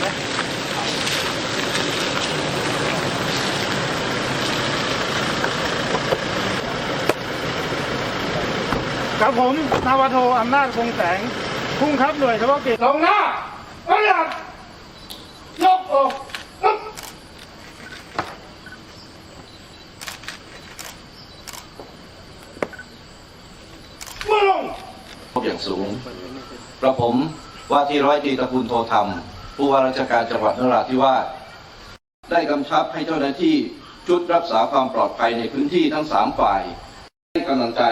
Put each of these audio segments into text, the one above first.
ไหมกับผม นาวาโทอำนาจคงแสงพุ่งครับหน่วยเฉพาะกิจลงหน้าประหยัดยกอกมือลงอย่างสูงกระผมว่าที่ร้อยตีตะคุณโทธรรม ผู้ว่าราชการจังหวัดนราธิวาสได้กำชับให้เจ้าหน้าที่ชุดรักษาความปลอดภัยในพื้นที่ทั้งสามฝ่ายให้กำลังใจ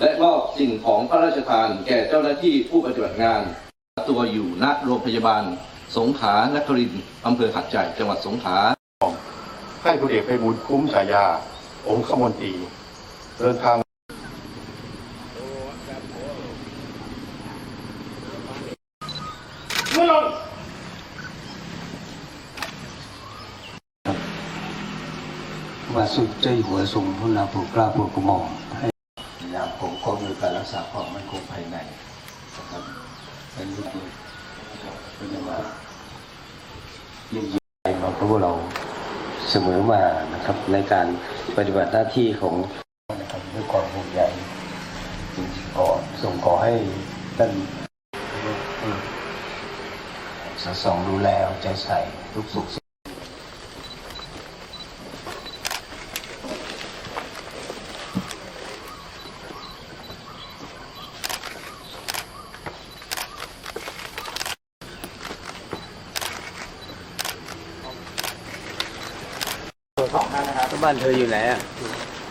และมอบสิ่งของพระราชทานแก่เจ้าหน้าที่ผู้ปฏิบัติงาน ตัวอยู่ณโรงพยาบาล สงขลานครินทร์อำเภอหัดใหญ่จังหวัดสงขลาให้พลเอกไพบูลย์คุ้มฉายา องคมนตรีเดินทางมือลง ว่าสุดเจ้าอยู่หัวทรงพระนาผู้กล้าผู้กระหม่อมให้ยามผมก็มีการรักษาความมั่นคงภายในนะครับเป็นลูกเป็นยังไงยิ่งใหญ่มาพวกเราเสมอมานะครับในการปฏิบัติหน้าที่ของนะครับด้วยความห่วงใยจึงขอส่งขอให้ท่านสะสองดูแลใจใส่ทุกสุข บ้านเธออยู่ไหนอะ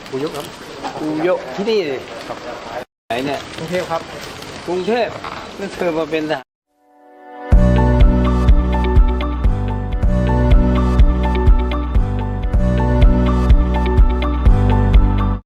กูยกครับกูยกที่นี่เลยไหนเนี่ยกรุงเทพครับ กรุงเทพแล้วเธอมาเป็นทหาร